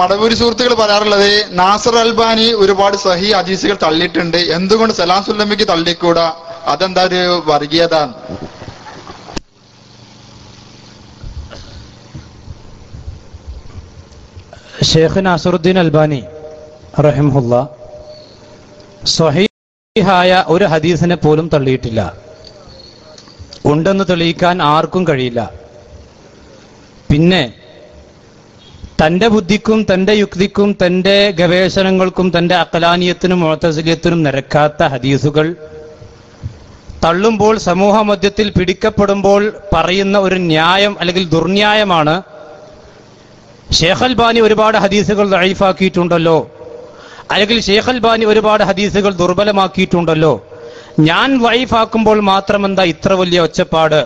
മടവൂരി സുഹൃത്തുക്കൾ പറയാറുള്ളത് നാസർ അൽബാനി ഒരുപാട് സഹി അജീസുകൾ തള്ളിയിട്ടുണ്ട്. എന്തുകൊണ്ട് സലാം സുല്ലമിക്ക് തള്ളിക്കൂടാ? അതെന്താ ഒരു വർഗീയത? ഷേഖ് നാസറുദ്ദീൻ അൽബാനി റഹിമുല്ല സ്വഹീഹായ ഒരു ഹദീസിനെ പോലും തള്ളിയിട്ടില്ല. ഉണ്ടെന്ന് തെളിയിക്കാൻ ആർക്കും കഴിയില്ല. പിന്നെ തന്റെ ബുദ്ധിക്കും തന്റെ യുക്തിക്കും തന്റെ ഗവേഷണങ്ങൾക്കും തന്റെ അക്കലാനിയത്തിനും മുഴത്തസിലിയത്തിനും നിരക്കാത്ത ഹദീസുകൾ തള്ളുമ്പോൾ സമൂഹ മധ്യത്തിൽ പിടിക്കപ്പെടുമ്പോൾ പറയുന്ന ഒരു ന്യായം അല്ലെങ്കിൽ ദുർന്യായമാണ്. ഷേഖ് അൽബാനി ഒരുപാട് ഹദീസുകൾ ദഴീഫാക്കിയിട്ടുണ്ടല്ലോ അല്ലെങ്കിൽ ഷേഖ് അൽബാനി ഒരുപാട് ഹദീസുകൾ ദുർബലമാക്കിയിട്ടുണ്ടല്ലോ. ഞാൻ വൈഫാക്കുമ്പോൾ മാത്രം എന്താ ഇത്ര വലിയ ഒച്ചപ്പാട്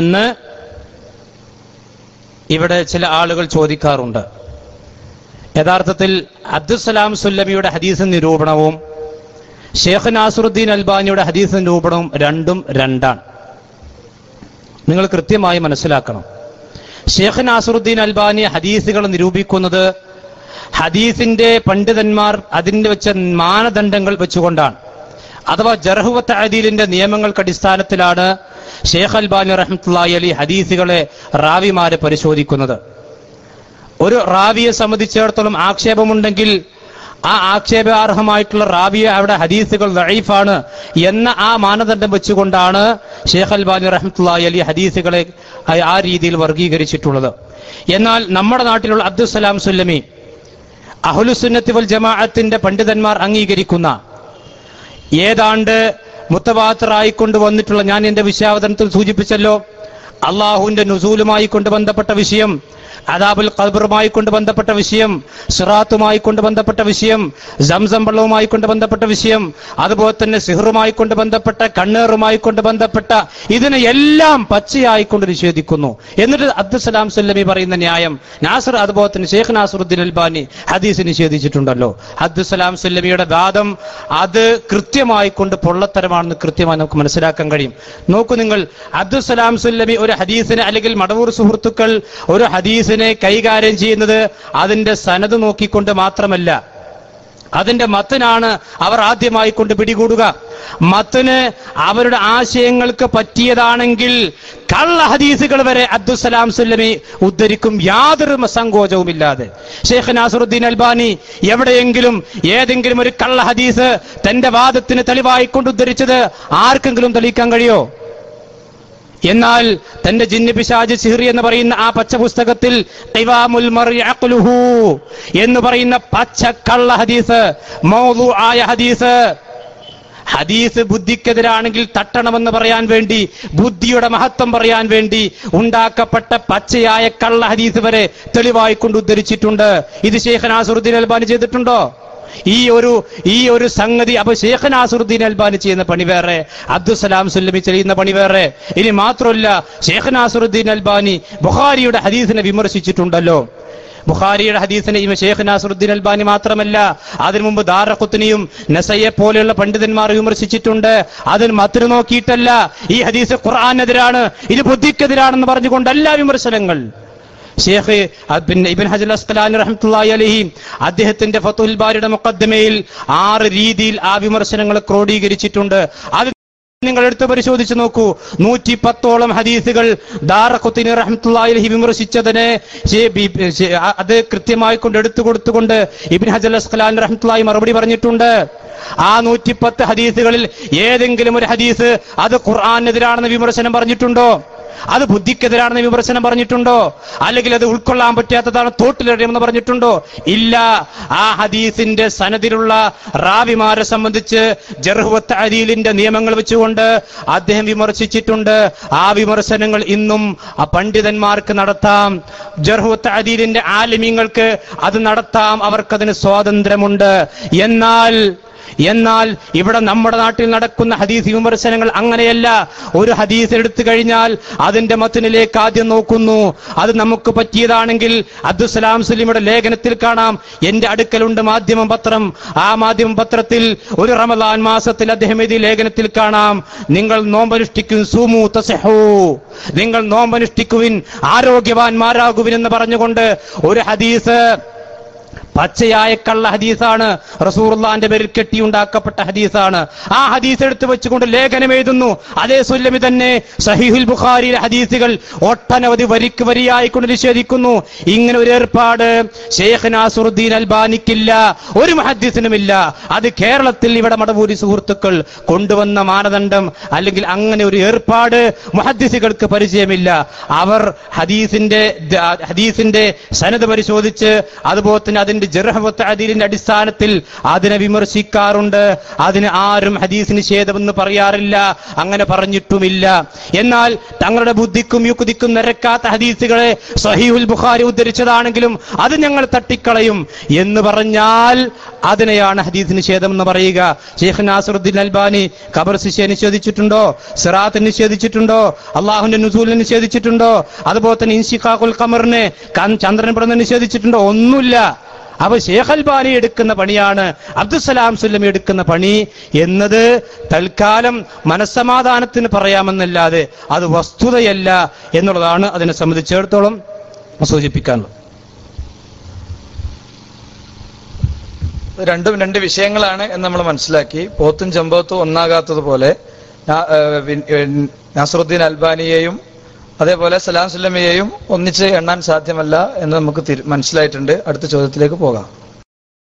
എന്ന് ഇവിടെ ചില ആളുകൾ ചോദിക്കാറുണ്ട്. യഥാർത്ഥത്തിൽ അബ്ദുസലാം സുല്ലമിയുടെ ഹദീസ് നിരൂപണവും ഷേഖ് നാസറുദ്ദീൻ അൽബാനിയുടെ ഹദീസ് നിരൂപണവും രണ്ടും രണ്ടാണ്. നിങ്ങൾ കൃത്യമായി മനസ്സിലാക്കണം. ഷേഖ് നാസറുദ്ദീൻ അൽബാനി ഹദീസുകൾ നിരൂപിക്കുന്നത് ഹദീസിന്റെ പണ്ഡിതന്മാർ അതിന്റെ വെച്ച മാനദണ്ഡങ്ങൾ വെച്ചുകൊണ്ടാണ്. അഥവാ ജർഹുവത്ത് അദീലിന്റെ നിയമങ്ങൾക്ക് അടിസ്ഥാനത്തിലാണ് ഷേഖ് അൽബാനി റഹ്മത്തുള്ളാഹി അലി ഹദീസുകളെ റാവിമാരെ പരിശോധിക്കുന്നത്. ഒരു റാവിയെ സംബന്ധിച്ചിടത്തോളം ആക്ഷേപമുണ്ടെങ്കിൽ ആ ആക്ഷേപാർഹമായിട്ടുള്ള റാവിയെ അവിടെ ഹദീസുകൾ ലൈഫാണ് എന്ന ആ മാനദണ്ഡം വെച്ചുകൊണ്ടാണ് ഷേഖ് അൽബാനി റഹ്മത്തുള്ളാഹി അലി ഹദീസുകളെ ആ രീതിയിൽ വർഗീകരിച്ചിട്ടുള്ളത്. എന്നാൽ നമ്മുടെ നാട്ടിലുള്ള അബ്ദുസലാം സുല്ലമി അഹുലുസുന്നത്തി വൽ ജമാഅത്തിന്റെ പണ്ഡിതന്മാർ അംഗീകരിക്കുന്ന ഏതാണ്ട് മുത്തവാത്തറായിക്കൊണ്ട് വന്നിട്ടുള്ള ഞാൻ എന്റെ വിശ്വാവതരണത്തിൽ സൂചിപ്പിച്ചല്ലോ. അള്ളാഹുവിന്റെ നുസൂലുമായി കൊണ്ട് ബന്ധപ്പെട്ട വിഷയം അദാബുൽ ഖബറുമായി കൊണ്ട് ബന്ധപ്പെട്ട വിഷയം സിറാത്തുമായി കൊണ്ട് ബന്ധപ്പെട്ട വിഷയം സംസം വെള്ളവുമായി കൊണ്ട് ബന്ധപ്പെട്ട വിഷയം അതുപോലെ തന്നെ സിഹറുമായി കൊണ്ട് ബന്ധപ്പെട്ട കണ്ണേറുമായി കൊണ്ട് ബന്ധപ്പെട്ട ഇതിനെ എല്ലാം പച്ചയായി കൊണ്ട് നിഷേധിക്കുന്നു. എന്നിട്ട് അബ്ദുസലാം സല്ലമി പറയുന്ന ന്യായം നാസർ അതുപോലെ തന്നെ ഷെയ്ഖ് നാസറുദ്ദീൻ അൽബാനി ഹദീസ് നിഷേധിച്ചിട്ടുണ്ടല്ലോ. അബ്ദുസലാം സല്ലമിയുടെ വാദം അത് കൃത്യമായി കൊണ്ട് പൊള്ളത്തരമാണെന്ന് കൃത്യമായി നമുക്ക് മനസ്സിലാക്കാൻ കഴിയും. നോക്കൂ നിങ്ങൾ അബ്ദുസലാം സുല്ലമി ഒരു ഹദീസിനെ അല്ലെങ്കിൽ മടവൂർ സുഹൃത്തുക്കൾ ഒരു ഹദീസിനെ കൈകാര്യം ചെയ്യുന്നത് അതിന്റെ സനത് നോക്കിക്കൊണ്ട് മാത്രമല്ല. അതിന്റെ മത്തനാണ് അവർ ആദ്യമായി കൊണ്ട് പിടികൂടുക. മത്തന് അവരുടെ ആശയങ്ങൾക്ക് പറ്റിയതാണെങ്കിൽ കള്ള ഹദീസുകൾ വരെ അബ്ദുസലാം സുല്ലമി ഉദ്ധരിക്കും യാതൊരു സങ്കോചവുമില്ലാതെ. ഷെയ്ഖ് നാസറുദ്ദീൻ അൽബാനി എവിടെയെങ്കിലും ഏതെങ്കിലും ഒരു കള്ള ഹദീസ് തന്റെ വാദത്തിന് തെളിവായിക്കൊണ്ട് ഉദ്ധരിച്ചത് ആർക്കെങ്കിലും തെളിയിക്കാൻ കഴിയോ? എന്നാൽ തന്റെ ജിന്ന് പിശാജ് സിഹ്റി എന്ന് പറയുന്ന ആ പച്ച പുസ്തകത്തിൽ എന്ന് പറയുന്ന പച്ച കള്ള ഹദീസ് മൗദു ആയ ഹദീസ്. ഹദീസ് ബുദ്ധിക്കെതിരാണെങ്കിൽ തട്ടണമെന്ന് പറയാൻ വേണ്ടി ബുദ്ധിയുടെ മഹത്വം പറയാൻ വേണ്ടി ഉണ്ടാക്കപ്പെട്ട പച്ചയായ കള്ള ഹദീസ് വരെ തെളിവായിക്കൊണ്ട് ഉദ്ധരിച്ചിട്ടുണ്ട്. ഇത് ശേഖൻ നാസറുദ്ദീൻ അൽബാനി ചെയ്തിട്ടുണ്ടോ? ഈ ഒരു ഈ ഒരു സംഗതി അപ്പൊ ഷെയ്ഖ് നാസറുദ്ദീൻ അൽബാനി ചെയ്യുന്ന പണി വേറെ അബ്ദുസലാം സുല്ലമി ചെയ്യുന്ന പണി വേറെ. ഇനി മാത്രമല്ല ഷെയ്ഖ് നാസറുദ്ദീൻ അൽബാനി ബുഖാരിയുടെ ഹദീസിനെ വിമർശിച്ചിട്ടുണ്ടല്ലോ. ബുഖാരിയുടെ ഹദീസിനെ ഈ ഷേഖ് നാസറുദ്ദീൻ അൽബാനി മാത്രമല്ല അതിനു മുമ്പ് ദാറഖുത്തിനെയും നസയെ പോലെയുള്ള പണ്ഡിതന്മാർ വിമർശിച്ചിട്ടുണ്ട്. അതിന് മാത്രം നോക്കിയിട്ടല്ല ഈ ഹദീസ് ഖുർആാനെതിരാണ് ഇത് ബുദ്ധിക്കെതിരാണെന്ന് പറഞ്ഞുകൊണ്ടല്ല വിമർശനങ്ങൾ. ഷേഖ് ഇബിൻ ഹജൽ അസ്കലാനി റഹ്മത്തുള്ളാഹി അലൈഹി അദ്ദേഹത്തിന്റെ ഫത്തുൽ ബാരിയുടെ മുക്കദ്മയിൽ ആറ് രീതിയിൽ ആ വിമർശനങ്ങൾ ക്രോഡീകരിച്ചിട്ടുണ്ട്. അത് നിങ്ങൾ എടുത്ത് പരിശോധിച്ചു നോക്കൂ. നൂറ്റി പത്തോളം ഹദീസുകൾ ദാറഖുത്തിനി അലൈഹി വിമർശിച്ചതിനെ അത് കൃത്യമായി കൊണ്ട് എടുത്തു കൊടുത്തുകൊണ്ട് ഇബിൻ ഹജൽ അസ്കലാൻ റഹ്മത്തുള്ളാഹി മറുപടി പറഞ്ഞിട്ടുണ്ട്. ആ നൂറ്റിപ്പത്ത് ഹദീസുകളിൽ ഏതെങ്കിലും ഒരു ഹദീസ് അത് ഖുർആാനെതിരാണെന്ന് വിമർശനം പറഞ്ഞിട്ടുണ്ടോ? അത് ബുദ്ധിക്കെതിരാണെന്ന് വിമർശനം പറഞ്ഞിട്ടുണ്ടോ? അല്ലെങ്കിൽ അത് ഉൾക്കൊള്ളാൻ പറ്റാത്തതാണ് തോട്ടിലെറിയുമെന്ന് പറഞ്ഞിട്ടുണ്ടോ? ഇല്ല. ആ ഹദീസിന്റെ സനദിലുള്ള റാവിമാരെ സംബന്ധിച്ച് ജർഹുവത്ത് അലീലിന്റെ നിയമങ്ങൾ വെച്ചുകൊണ്ട് അദ്ദേഹം വിമർശിച്ചിട്ടുണ്ട്. ആ വിമർശനങ്ങൾ ഇന്നും ആ പണ്ഡിതന്മാർക്ക് നടത്താം. ജർഹുവത്ത് അലീലിന്റെ ആലിമ്യങ്ങൾക്ക് അത് നടത്താം. അവർക്കതിന് സ്വാതന്ത്ര്യമുണ്ട്. എന്നാൽ എന്നാൽ ഇവിടെ നമ്മുടെ നാട്ടിൽ നടക്കുന്ന ഹദീസ് വിമർശനങ്ങൾ അങ്ങനെയല്ല. ഒരു ഹദീസ് എടുത്തു കഴിഞ്ഞാൽ അതിന്റെ മത്തിനിലേക്ക് ആദ്യം നോക്കുന്നു. അത് നമുക്ക് പറ്റിയതാണെങ്കിൽ അബ്ദുസലാം സുലിമിയുടെ ലേഖനത്തിൽ കാണാം. എന്റെ അടുക്കലുണ്ട് മാധ്യമം പത്രം. ആ മാധ്യമ പത്രത്തിൽ ഒരു റമദാൻ മാസത്തിൽ അദ്ദേഹം എഴുതിയ ലേഖനത്തിൽ കാണാം. നിങ്ങൾ നോമ്പനുഷ്ഠിക്കും സൂമു തസഹൂ. നിങ്ങൾ നോമ്പനുഷ്ഠിക്കുവിൻ ആരോഗ്യവാന്മാരാകുവിൻ എന്ന് പറഞ്ഞുകൊണ്ട് ഒരു ഹദീസ് പച്ചയായ കള്ള ഹദീസാണ്. റസൂർലാന്റെ പേരിൽ കെട്ടിയുണ്ടാക്കപ്പെട്ട ഹദീസാണ്. ആ ഹദീസ് എടുത്തു വെച്ചുകൊണ്ട് ലേഖനം എഴുതുന്നു. അതേ സുല്ലമി തന്നെ സഹിഹുൽ ബുഖാരി ഹദീസുകൾ ഒട്ടനവധി വരിക്ക് വരിയായിക്കൊണ്ട് നിഷേധിക്കുന്നു. ഇങ്ങനെ ഒരു ഏർപ്പാട് ഷെയ്ഖ് നാസുറുദ്ദീൻ അൽബാനിക്കില്ല. ഒരു മഹദീസിനുമില്ല അത് കേരളത്തിൽ ഇവിടെ മടവൂരി സുഹൃത്തുക്കൾ കൊണ്ടുവന്ന മാനദണ്ഡം അല്ലെങ്കിൽ അങ്ങനെ ഒരു ഏർപ്പാട് മുഹദ്ദിസുകൾക്ക് പരിചയമില്ല. അവർ ഹദീസിന്റെ ഹദീസിന്റെ സനത് പരിശോധിച്ച് അതുപോലെ തന്നെ അതിന്റെ ജർഹവത്ത് അതിലിന്റെ അടിസ്ഥാനത്തിൽ അതിനെ വിമർശിക്കാറുണ്ട്. അതിന് ആരും ഹദീസ് നിഷേധമെന്ന് പറയാറില്ല അങ്ങനെ പറഞ്ഞിട്ടുമില്ല. എന്നാൽ തങ്ങളുടെ ബുദ്ധിക്കും യുക്തിക്കും നിരക്കാത്ത ഹദീസുകളെ സഹീഹുൽ ബുഖാരി ഉദ്ധരിച്ചതാണെങ്കിലും അത് ഞങ്ങൾ തട്ടിക്കളയും. എന്ന് പറഞ്ഞാൽ അതിനെയാണ് ഹദീസ് നിഷേധം എന്ന് പറയുക. ഷെയ്ഖ് നാസറുദ്ദീൻ അൽബാനി ഖബർ ശിഷ്യ നിഷേധിച്ചിട്ടുണ്ടോ? സിറാത്ത് നിഷേധിച്ചിട്ടുണ്ടോ? അള്ളാഹുന്റെ നുസൂലിനെ നിഷേധിച്ചിട്ടുണ്ടോ? അതുപോലെ തന്നെ ഇൻഷിഖാഖുൽ ഖമറിനെ ചന്ദ്രൻ പിറന്ന് നിഷേധിച്ചിട്ടുണ്ടോ? ഒന്നുമില്ല. അപ്പൊ ഷേഖ് അൽബാനി എടുക്കുന്ന പണിയാണ് അബ്ദുസലാം സുല്ലമി എടുക്കുന്ന പണി എന്നത് തൽക്കാലം മനസ്സമാധാനത്തിന് പറയാമെന്നല്ലാതെ അത് വസ്തുതയല്ല എന്നുള്ളതാണ് അതിനെ സംബന്ധിച്ചിടത്തോളം സൂചിപ്പിക്കാനുള്ളത്. രണ്ടും രണ്ട് വിഷയങ്ങളാണ് എന്ന് നമ്മൾ മനസ്സിലാക്കി. പോത്തും ചെമ്പോത്തും ഒന്നാകാത്തതുപോലെ നാസറുദ്ദീൻ അൽബാനിയെയും അതേപോലെ സലാം സുല്ലമിയെയും ഒന്നിച്ച് എണ്ണാൻ സാധ്യമല്ല എന്ന് നമുക്ക് മനസ്സിലായിട്ടുണ്ട്. അടുത്ത ചോദ്യത്തിലേക്ക് പോകാം.